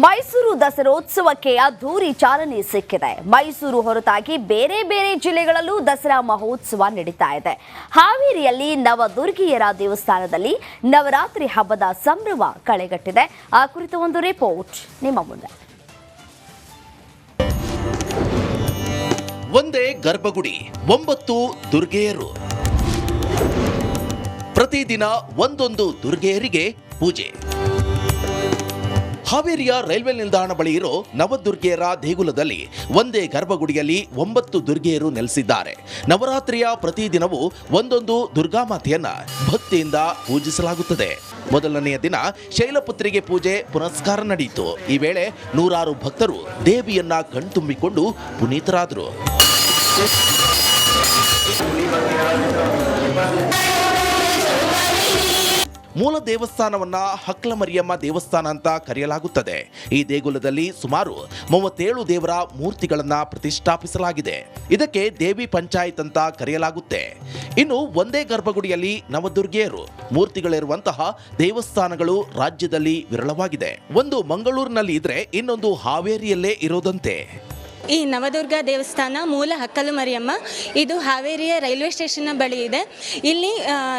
ಮೈಸೂರು ದಸರೋತ್ಸವಕ್ಕೆ ಅದ್ದೂರಿ ಚಾಲನೆ ಸಿಕ್ಕಿದೆ. ಮೈಸೂರು ಹೊರತಾಗಿ ಬೇರೆ ಬೇರೆ ಜಿಲ್ಲೆಗಳಲ್ಲೂ ದಸರಾ ಮಹೋತ್ಸವ ನಡೀತಾ ಇದೆ. ಹಾವೇರಿಯಲ್ಲಿ ನವದುರ್ಗಿಯರ ದೇವಸ್ಥಾನದಲ್ಲಿ ನವರಾತ್ರಿ ಹಬ್ಬದ ಸಂಭ್ರಮ ಕಳೆಗಟ್ಟಿದೆ. ಆ ಕುರಿತು ಒಂದು ರಿಪೋರ್ಟ್ ನಿಮ್ಮ ಮುಂದೆ. ಒಂದೇ ಗರ್ಭಗುಡಿ, ಒಂಬತ್ತು ದುರ್ಗೆಯರು. ಪ್ರತಿದಿನ ಒಂದೊಂದು ದುರ್ಗೆಯರಿಗೆ ಪೂಜೆ. ಹಾವೇರಿಯ ರೈಲ್ವೆ ನಿಲ್ದಾಣ ಬಳಿ ಇರೋ ನವದುರ್ಗೆಯರ ದೇಗುಲದಲ್ಲಿ ಒಂದೇ ಗರ್ಭಗುಡಿಯಲ್ಲಿ ಒಂಬತ್ತು ದುರ್ಗೆಯರು ನೆಲೆಸಿದ್ದಾರೆ. ನವರಾತ್ರಿಯ ಪ್ರತಿದಿನವೂ ಒಂದೊಂದು ದುರ್ಗಾಮಾತೆಯನ್ನ ಭಕ್ತಿಯಿಂದ ಪೂಜಿಸಲಾಗುತ್ತದೆ. ಮೊದಲನೆಯ ದಿನ ಶೈಲಪುತ್ರಿಗೆ ಪೂಜೆ ಪುನಸ್ಕಾರ ನಡೆಯಿತು. ಈ ವೇಳೆ ನೂರಾರು ಭಕ್ತರು ದೇವಿಯನ್ನ ಕಣ್ತುಂಬಿಕೊಂಡು ಪುನೀತರಾದರು. ಮೂಲ ದೇವಸ್ಥಾನವನ್ನ ಹಕ್ಲ ಮರಿಯಮ್ಮ ದೇವಸ್ಥಾನ ಅಂತ ಕರೆಯಲಾಗುತ್ತದೆ. ಈ ದೇಗುಲದಲ್ಲಿ ಸುಮಾರು ಮೂವತ್ತೇಳು ದೇವರ ಮೂರ್ತಿಗಳನ್ನ ಪ್ರತಿಷ್ಠಾಪಿಸಲಾಗಿದೆ. ಇದಕ್ಕೆ ದೇವಿ ಪಂಚಾಯತ್ ಅಂತ ಕರೆಯಲಾಗುತ್ತೆ. ಇನ್ನು ಒಂದೇ ಗರ್ಭಗುಡಿಯಲ್ಲಿ ನವದುರ್ಗೆಯರು ಮೂರ್ತಿಗಳಿರುವಂತಹ ದೇವಸ್ಥಾನಗಳು ರಾಜ್ಯದಲ್ಲಿ ವಿರಳವಾಗಿದೆ. ಒಂದು ಮಂಗಳೂರಿನಲ್ಲಿ ಇದ್ರೆ ಇನ್ನೊಂದು ಹಾವೇರಿಯಲ್ಲೇ ಇರೋದಂತೆ. ಈ ನವದುರ್ಗ ದೇವಸ್ಥಾನ ಮೂಲ ಹಕ್ಕಲು ಮರಿಯಮ್ಮ. ಇದು ಹಾವೇರಿಯ ರೈಲ್ವೆ ಸ್ಟೇಷನ್ನ ಬಳಿ ಇದೆ. ಇಲ್ಲಿ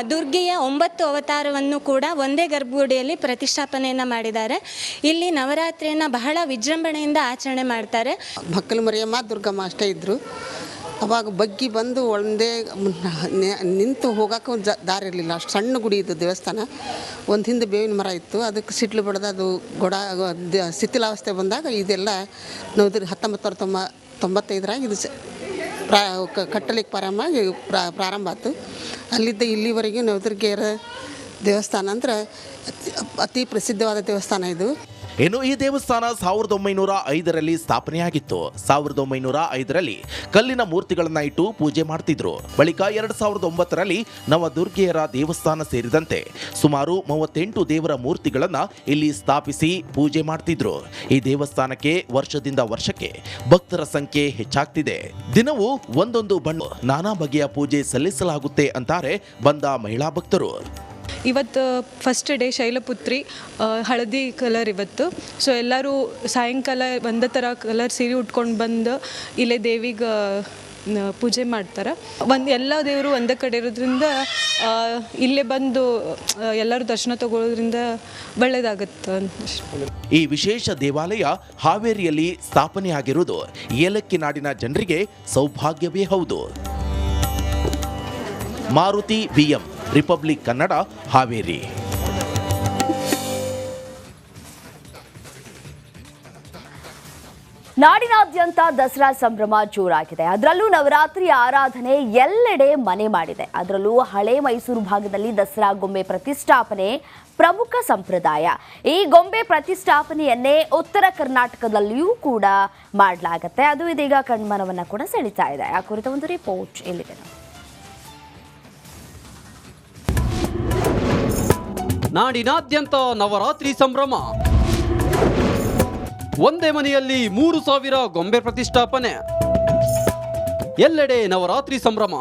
ದುರ್ಗೆಯ ಒಂಬತ್ತು ಅವತಾರವನ್ನು ಕೂಡ ಒಂದೇ ಗರ್ಭಗುಡಿಯಲ್ಲಿ ಪ್ರತಿಷ್ಠಾಪನೆಯನ್ನು ಮಾಡಿದ್ದಾರೆ. ಇಲ್ಲಿ ನವರಾತ್ರಿಯನ್ನು ಬಹಳ ವಿಜೃಂಭಣೆಯಿಂದ ಆಚರಣೆ ಮಾಡ್ತಾರೆ. ಹಕ್ಕಲು ಮರಿಯಮ್ಮ, ದುರ್ಗಮ್ಮ ಅಷ್ಟೇ ಇದ್ದರು ಅವಾಗ ಬಗ್ಗಿ ಬಂದು ಒಂದೇ ನಿಂತು ಹೋಗಕ್ಕೆ ಒಂದು ದಾರಿ ಇರಲಿಲ್ಲ. ಅಷ್ಟು ಸಣ್ಣ ಗುಡಿ ಇದ್ದು ದೇವಸ್ಥಾನ. ಒಂದು ಹಿಂದೆ ಬೇವಿನ ಮರ ಇತ್ತು. ಅದಕ್ಕೆ ಸಿಟ್ಲು ಬಡ್ದು ಅದು ಗೊಡ ಶಿಥಿಲಾವಸ್ಥೆ ಬಂದಾಗ ಇದೆಲ್ಲ ನೋದ್ರಿ ಹತ್ತೊಂಬತ್ತು ತೊಂಬ, ತೊಂಬತ್ತೈದರಾಗ ಇದು ಪ್ರಾ ಕಟ್ಟಲಿಕ್ಕೆ ಪ್ರಾರಂಭ ಪ್ರಾರಂಭ ಆಯ್ತು ಅಲ್ಲಿದ್ದ ಇಲ್ಲಿವರೆಗೂ ನವದುರ್ಗಿಯರ ದೇವಸ್ಥಾನ ಅಂದ್ರೆ ಅತಿ ಪ್ರಸಿದ್ಧವಾದ ದೇವಸ್ಥಾನ ಇದು. ಇನ್ನು ಈ ದೇವಸ್ಥಾನ ಸಾವಿರದ ಒಂಬೈನೂರ ಐದರಲ್ಲಿ ಸ್ಥಾಪನೆಯಾಗಿತ್ತು. ಸಾವಿರದ ಒಂಬೈನೂರ ಐದರಲ್ಲಿ ಕಲ್ಲಿನ ಮೂರ್ತಿಗಳನ್ನ ಇಟ್ಟು ಪೂಜೆ ಮಾಡ್ತಿದ್ರು. ಬಳಿಕ ಎರಡ್ ಸಾವಿರದ ಒಂಬತ್ತರಲ್ಲಿ ನವದುರ್ಗೆಯರ ದೇವಸ್ಥಾನ ಸೇರಿದಂತೆ ಸುಮಾರು ಮೂವತ್ತೆಂಟು ದೇವರ ಮೂರ್ತಿಗಳನ್ನ ಇಲ್ಲಿ ಸ್ಥಾಪಿಸಿ ಪೂಜೆ ಮಾಡ್ತಿದ್ರು. ಈ ದೇವಸ್ಥಾನಕ್ಕೆ ವರ್ಷದಿಂದ ವರ್ಷಕ್ಕೆ ಭಕ್ತರ ಸಂಖ್ಯೆ ಹೆಚ್ಚಾಗ್ತಿದೆ. ದಿನವೂ ಒಂದೊಂದು ಬಣ್ಣ ನಾನಾ ಬಗೆಯ ಪೂಜೆ ಸಲ್ಲಿಸಲಾಗುತ್ತೆ ಅಂತಾರೆ ಬಂದ ಮಹಿಳಾ ಭಕ್ತರು. ಇವತ್ತು ಫಸ್ಟ್ ಡೇ ಶೈಲಪುತ್ರಿ ಹಳದಿ ಕಲರ್ ಇವತ್ತು. ಸೊ ಎಲ್ಲರೂ ಸಾಯಂಕಾಲ ಒಂದೇ ಥರ ಕಲರ್ ಸೀರೆ ಉಟ್ಕೊಂಡು ಬಂದು ಇಲ್ಲೇ ದೇವಿಗೆ ಪೂಜೆ ಮಾಡ್ತಾರೆ. ಒಂದು, ಎಲ್ಲ ದೇವರು ಒಂದೇ ಕಡೆ ಇರೋದ್ರಿಂದ ಇಲ್ಲೇ ಬಂದು ಎಲ್ಲರೂ ದರ್ಶನ ತಗೊಳ್ಳೋದ್ರಿಂದ ಅಂತ. ಈ ವಿಶೇಷ ದೇವಾಲಯ ಹಾವೇರಿಯಲ್ಲಿ ಸ್ಥಾಪನೆಯಾಗಿರುವುದು ಏಲಕ್ಕಿ ನಾಡಿನ ಜನರಿಗೆ ಸೌಭಾಗ್ಯವೇ ಹೌದು. Maruti BM republic Kannada Haveri. ನಾಡಿನಾದ್ಯಂತ ದಸರಾ ಸಂಭ್ರಮ ಜೋರಾಗಿದೆ. ಅದರಲ್ಲೂ ನವರಾತ್ರಿ ಆರಾಧನೆ ಎಲ್ಲೆಡೆ ಮನೆ ಮಾಡಿದೆ. ಅದರಲ್ಲೂ ಹಳೆ ಮೈಸೂರು ಭಾಗದಲ್ಲಿ ದಸರಾ ಗೊಂಬೆ ಪ್ರತಿಷ್ಠಾಪನೆ ಪ್ರಮುಖ ಸಂಪ್ರದಾಯ. ಈ ಗೊಂಬೆ ಪ್ರತಿಷ್ಠಾಪನೆಯನ್ನೇ ಉತ್ತರ ಕರ್ನಾಟಕದಲ್ಲಿಯೂ ಕೂಡ ಮಾಡಲಾಗತ್ತೆ. ಅದು ಇದೀಗ ಕಣ್ಮನವನ್ನು ಕೂಡ ಸೆಳೀತಾ ಇದೆ. ಆ ಕುರಿತ ಒಂದು ರಿಪೋರ್ಟ್ ಇಲ್ಲಿದೆ. ನಾಡಿನಾದ್ಯಂತ ನವರಾತ್ರಿ ಸಂಭ್ರಮ. ಒಂದೇ ಮನೆಯಲ್ಲಿ ಮೂರು ಸಾವಿರ ಗೊಂಬೆ ಪ್ರತಿಷ್ಠಾಪನೆ. ಎಲ್ಲೆಡೆ ನವರಾತ್ರಿ ಸಂಭ್ರಮ.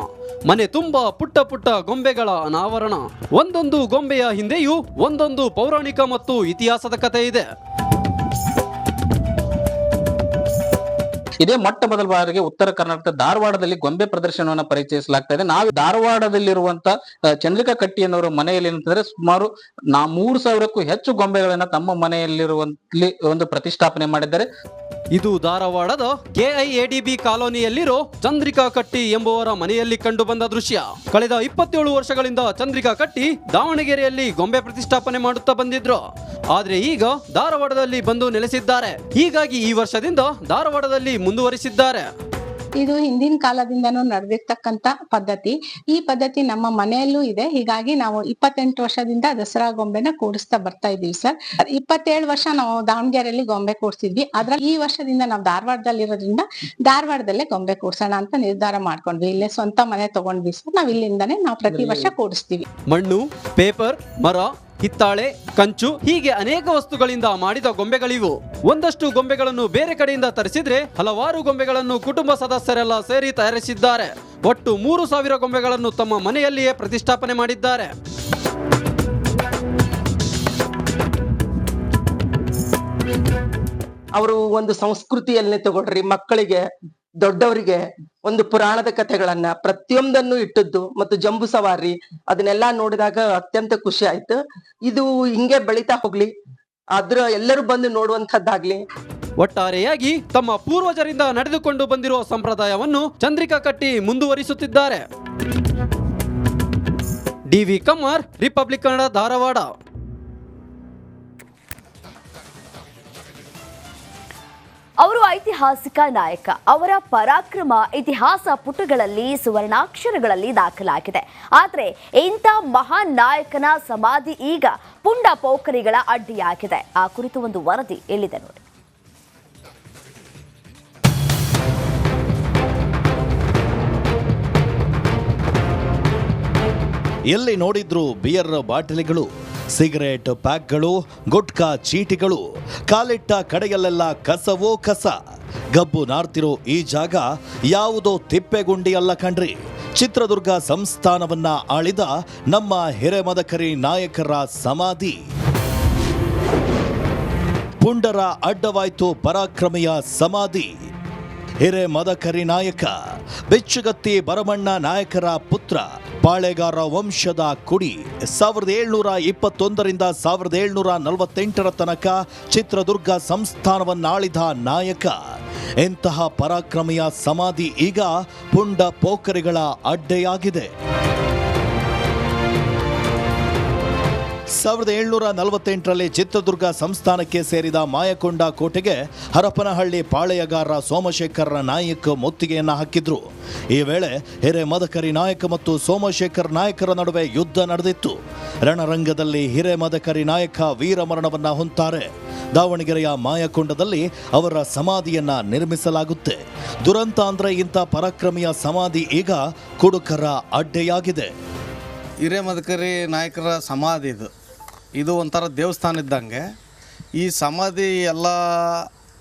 ಮನೆ ತುಂಬ ಪುಟ್ಟ ಪುಟ್ಟ ಗೊಂಬೆಗಳ ಅನಾವರಣ. ಒಂದೊಂದು ಗೊಂಬೆಯ ಹಿಂದೆಯೂ ಒಂದೊಂದು ಪೌರಾಣಿಕ ಮತ್ತು ಇತಿಹಾಸದ ಕಥೆ ಇದೆ. ಇದೇ ಮೊಟ್ಟ ಮೊದಲ ಬಾರಿಗೆ ಉತ್ತರ ಕರ್ನಾಟಕ ಧಾರವಾಡದಲ್ಲಿ ಗೊಂಬೆ ಪ್ರದರ್ಶನವನ್ನು ಪರಿಚಯಿಸಲಾಗ್ತಾ ಇದೆ. ನಾವು ಧಾರವಾಡದಲ್ಲಿರುವಂತಹ ಚಂದ್ರಿಕಾ ಚಂದ್ರಿಕಾ ಕಟ್ಟಿಯನ್ನವರ ಮನೆಯಲ್ಲಿ ಏನಂತಂದ್ರೆ ಸುಮಾರು ನಾ, ಮೂರು ಸಾವಿರಕ್ಕೂ ಹೆಚ್ಚು ಗೊಂಬೆಗಳನ್ನ ತಮ್ಮ ಮನೆಯಲ್ಲಿರುವ ಒಂದು ಪ್ರತಿಷ್ಠಾಪನೆ ಮಾಡಿದ್ದಾರೆ. ಇದು ಧಾರವಾಡದ ಕೆಐಎಡಿಬಿ ಕಾಲೋನಿಯಲ್ಲಿರೋ ಚಂದ್ರಿಕಾ ಕಟ್ಟಿ ಎಂಬುವರ ಮನೆಯಲ್ಲಿ ಕಂಡು ಬಂದ ದೃಶ್ಯ. ಕಳೆದ ಇಪ್ಪತ್ತೇಳು ವರ್ಷಗಳಿಂದ ಚಂದ್ರಿಕಾ ಕಟ್ಟಿ ದಾವಣಗೆರೆಯಲ್ಲಿ ಗೊಂಬೆ ಪ್ರತಿಷ್ಠಾಪನೆ ಮಾಡುತ್ತಾ ಬಂದಿದ್ರು. ಆದ್ರೆ ಈಗ ಧಾರವಾಡದಲ್ಲಿ ಬಂದು ನೆಲೆಸಿದ್ದಾರೆ. ಹೀಗಾಗಿ ಈ ವರ್ಷದಿಂದ ಧಾರವಾಡದಲ್ಲಿ ಮುಂದುವರಿಸಿದ್ದಾರೆ. ಇದು ಹಿಂದಿನ ಕಾಲದಿಂದನೂ ನಡೆದಿರ್ತಕ್ಕಂತ ಪದ್ಧತಿ. ಈ ಪದ್ಧತಿ ನಮ್ಮ ಮನೆಯಲ್ಲೂ ಇದೆ. ಹೀಗಾಗಿ ನಾವು ಇಪ್ಪತ್ತೆಂಟು ವರ್ಷದಿಂದ ದಸರಾ ಗೊಂಬೆನ ಕೂಡಿಸ್ತಾ ಬರ್ತಾ ಇದೀವಿ ಸರ್. ಇಪ್ಪತ್ತೇಳು ವರ್ಷ ನಾವು ದಾವಣಗೆರೆಯಲ್ಲಿ ಗೊಂಬೆ ಕೂಡಿಸಿದ್ವಿ. ಆದ್ರೆ ಈ ವರ್ಷದಿಂದ ನಾವು ಧಾರವಾಡದಲ್ಲಿ ಇರೋದ್ರಿಂದ ಧಾರವಾಡದಲ್ಲೇ ಗೊಂಬೆ ಕೂಡ್ಸೋಣ ಅಂತ ನಿರ್ಧಾರ ಮಾಡ್ಕೊಂಡ್ವಿ. ಇಲ್ಲೇ ಸ್ವಂತ ಮನೆ ತಗೊಂಡ್ವಿ ಸರ್. ನಾವ್ ಇಲ್ಲಿಂದನೇ ನಾವು ಪ್ರತಿ ವರ್ಷ ಕೂಡಿಸ್ತೀವಿ. ಮಣ್ಣು ಪೇಪರ್ ಮರ ಹಿತ್ತಾಳೆ ಕಂಚು ಹೀಗೆ ಅನೇಕ ವಸ್ತುಗಳಿಂದ ಮಾಡಿದ ಗೊಂಬೆಗಳಿವು. ಒಂದಷ್ಟು ಗೊಂಬೆಗಳನ್ನು ಬೇರೆ ಕಡೆಯಿಂದ ತರಿಸಿದ್ರೆ ಹಲವಾರು ಗೊಂಬೆಗಳನ್ನು ಕುಟುಂಬ ಸದಸ್ಯರೆಲ್ಲ ಸೇರಿ ತಯಾರಿಸಿದ್ದಾರೆ. ಒಟ್ಟು ಮೂರು ಸಾವಿರ ಗೊಂಬೆಗಳನ್ನು ತಮ್ಮ ಮನೆಯಲ್ಲಿಯೇ ಪ್ರತಿಷ್ಠಾಪನೆ ಮಾಡಿದ್ದಾರೆ. ಅವರು ಒಂದು ಸಂಸ್ಕೃತಿಯನ್ನೇ ತಗೊಳ್ರಿ ಮಕ್ಕಳಿಗೆ, ದೊಡ್ಡವರಿಗೆ ಒಂದು ಪುರಾಣದ ಕಥೆಗಳನ್ನ ಪ್ರತಿಯೊಂದನ್ನು ಇಟ್ಟದ್ದು ಮತ್ತು ಜಂಬೂ ಸವಾರಿ ಅದನ್ನೆಲ್ಲ ನೋಡಿದಾಗ ಅತ್ಯಂತ ಖುಷಿ ಆಯ್ತು. ಇದು ಹಿಂಗೆ ಬೆಳಿತಾ ಹೋಗ್ಲಿ. ಅದ್ರ ಎಲ್ಲರೂ ಬಂದು ನೋಡುವಂತದ್ದಾಗ್ಲಿ ಒಟ್ಟಾರೆಯಾಗಿ ತಮ್ಮ ಪೂರ್ವಜರಿಂದ ನಡೆದುಕೊಂಡು ಬಂದಿರುವ ಸಂಪ್ರದಾಯವನ್ನು ಚಂದ್ರಿಕಾ ಕಟ್ಟಿ ಮುಂದುವರಿಸುತ್ತಿದ್ದಾರೆ. D V Kammar, republic Kannada Dharwad. ಅವರು ಐತಿಹಾಸಿಕ ನಾಯಕ, ಅವರ ಪರಾಕ್ರಮ ಇತಿಹಾಸ ಪುಟಗಳಲ್ಲಿ ಸುವರ್ಣಾಕ್ಷರಗಳಲ್ಲಿ ದಾಖಲಾಗಿದೆ. ಆದರೆ ಇಂಥ ಮಹಾನ್ ನಾಯಕನ ಸಮಾಧಿ ಈಗ ಪುಂಡ ಪೋಖರಿಗಳ ಅಡ್ಡಿಯಾಗಿದೆ. ಆ ಕುರಿತು ಒಂದು ವರದಿ ಎಲ್ಲಿದೆ ನೋಡಿ. ಎಲ್ಲಿ ನೋಡಿದ್ರು ಬಿಯರ್ ಬಾಟಲಿಗಳು ಸಿಗರೇಟ್ ಪ್ಯಾಕ್ಗಳು, ಗುಟ್ಕಾ ಚೀಟಿಗಳು, ಕಾಲಿಟ್ಟ ಕಡೆಯಲ್ಲೆಲ್ಲ ಕಸವೋ ಕಸ. ಗಬ್ಬು ನಾರ್ತಿರೋ ಈ ಜಾಗ ಯಾವುದೋ ತಿಪ್ಪೆಗುಂಡಿಯಲ್ಲ ಕಣ್ರಿ. ಚಿತ್ರದುರ್ಗ ಸಂಸ್ಥಾನವನ್ನ ಆಳಿದ ನಮ್ಮ ಹಿರೇಮದಕರಿ ನಾಯಕರ ಸಮಾಧಿ. ಪುಂಡರ ಅಡ್ಡವಾಯ್ತು ಪರಾಕ್ರಮಿಯ ಸಮಾಧಿ. ಹಿರೇಮದಕರಿ ನಾಯಕ, ಬೆಚ್ಚುಗತ್ತಿ ಬರಮಣ್ಣ ನಾಯಕರ ಪುತ್ರ ಪಾಳೆಗಾರ ವಂಶದ ಕುಡಿ. ಸಾವಿರದ ಏಳ್ನೂರ ಇಪ್ಪತ್ತೊಂದರಿಂದ ಸಾವಿರದ ಏಳ್ನೂರ ನಲವತ್ತೆಂಟರ ತನಕ ಚಿತ್ರದುರ್ಗ ಸಂಸ್ಥಾನವನ್ನಾಳಿದ ನಾಯಕ. ಇಂತಹ ಪರಾಕ್ರಮಿಯ ಸಮಾಧಿ ಈಗ ಪುಂಡ ಪೋಖರಿಗಳ ಅಡ್ಡೆಯಾಗಿದೆ. ಸಾವಿರದ ಏಳ್ನೂರ ನಲವತ್ತೆಂಟರಲ್ಲಿ ಚಿತ್ರದುರ್ಗ ಸಂಸ್ಥಾನಕ್ಕೆ ಸೇರಿದ ಮಾಯಕೊಂಡ ಕೋಟೆಗೆ ಹರಪನಹಳ್ಳಿ ಪಾಳೆಯಗಾರ ಸೋಮಶೇಖರ ನಾಯಕ ಮುತ್ತಿಗೆಯನ್ನು ಹಾಕಿದ್ರು. ಈ ವೇಳೆ ಹಿರೇ ಮದಕರಿ ನಾಯಕ ಮತ್ತು ಸೋಮಶೇಖರ್ ನಾಯಕರ ನಡುವೆ ಯುದ್ಧ ನಡೆದಿತ್ತು. ರಣರಂಗದಲ್ಲಿ ಹಿರೇ ಮದಕರಿ ನಾಯಕ ವೀರಮರಣವನ್ನ ಹೊಂತಾರೆ ದಾವಣಗೆರೆಯ ಮಾಯಕೊಂಡದಲ್ಲಿ ಅವರ ಸಮಾಧಿಯನ್ನ ನಿರ್ಮಿಸಲಾಗುತ್ತೆ. ದುರಂತ ಅಂದ್ರೆ ಇಂಥ ಪರಾಕ್ರಮಿಯ ಸಮಾಧಿ ಈಗ ಕುಡುಕರ ಅಡ್ಡೆಯಾಗಿದೆ. ಹಿರೇಮದಕರಿ ನಾಯಕರ ಸಮಾಧಿ ಇದು. ಇದು ಒಂಥರ ದೇವಸ್ಥಾನ ಇದ್ದಂಗೆ. ಈ ಸಮಾಧಿ ಎಲ್ಲ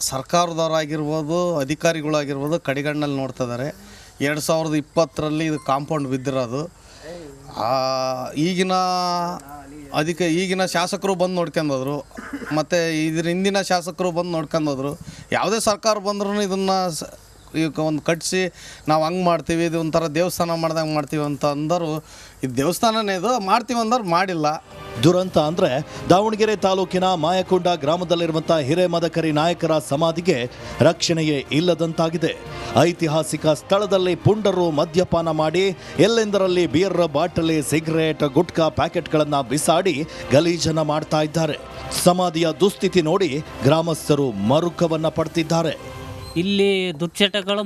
ಸರ್ಕಾರದವರಾಗಿರ್ಬೋದು, ಅಧಿಕಾರಿಗಳಾಗಿರ್ಬೋದು ಕಡಿಗಣ್ಣಲ್ಲಿ ನೋಡ್ತಾ ಇದ್ದಾರೆ ಎರಡು ಸಾವಿರದ ಇಪ್ಪತ್ತರಲ್ಲಿ ಇದು ಕಾಂಪೌಂಡ್ ಬಿದ್ದಿರೋದು. ಈಗಿನ ಅದಕ್ಕೆ ಈಗಿನ ಶಾಸಕರು ಬಂದು ನೋಡ್ಕೊಂಡೋದ್ರು ಮತ್ತು ಇದ್ರ ಹಿಂದಿನ ಶಾಸಕರು ಬಂದು ನೋಡ್ಕೊಂಡೋದ್ರು ಯಾವುದೇ ಸರ್ಕಾರ ಬಂದ್ರೂ ಇದನ್ನು ಈಗ ಒಂದು ಕಟ್ಟಿಸಿ ನಾವು ಹಂಗೆ ಮಾಡ್ತೀವಿ, ಇದು ಒಂಥರ ದೇವಸ್ಥಾನ ಮಾಡ್ದಂಗೆ ಮಾಡ್ತೀವಿ ಅಂತ ಅಂದರು ಇದು ದೇವಸ್ಥಾನನೇ ಇದು, ಮಾಡ್ತೀವಿ ಅಂದರು ಮಾಡಿಲ್ಲ. ದುರಂತ ಅಂದರೆ ದಾವಣಗೆರೆ ತಾಲೂಕಿನ ಮಾಯಕೊಂಡ ಗ್ರಾಮದಲ್ಲಿರುವಂಥ ಹಿರೇಮದಕರಿ ನಾಯಕರ ಸಮಾಧಿಗೆ ರಕ್ಷಣೆಯೇ ಇಲ್ಲದಂತಾಗಿದೆ. ಐತಿಹಾಸಿಕ ಸ್ಥಳದಲ್ಲಿ ಪುಂಡರು ಮದ್ಯಪಾನ ಮಾಡಿ, ಎಲ್ಲೆಂದರಲ್ಲಿ ಬಿಯರ್ ಬಾಟಲಿ ಸಿಗರೇಟ್ ಗುಟ್ಕಾ ಪ್ಯಾಕೆಟ್ಗಳನ್ನು ಬಿಸಾಡಿ ಗಲೀಜನ ಮಾಡ್ತಾ ಇದ್ದಾರೆ. ಸಮಾಧಿಯ ದುಸ್ಥಿತಿ ನೋಡಿ ಗ್ರಾಮಸ್ಥರು ಮರುಕವನ್ನು ಪಡ್ತಿದ್ದಾರೆ. ಇಲ್ಲಿ ದುಶ್ಚಟಗಳು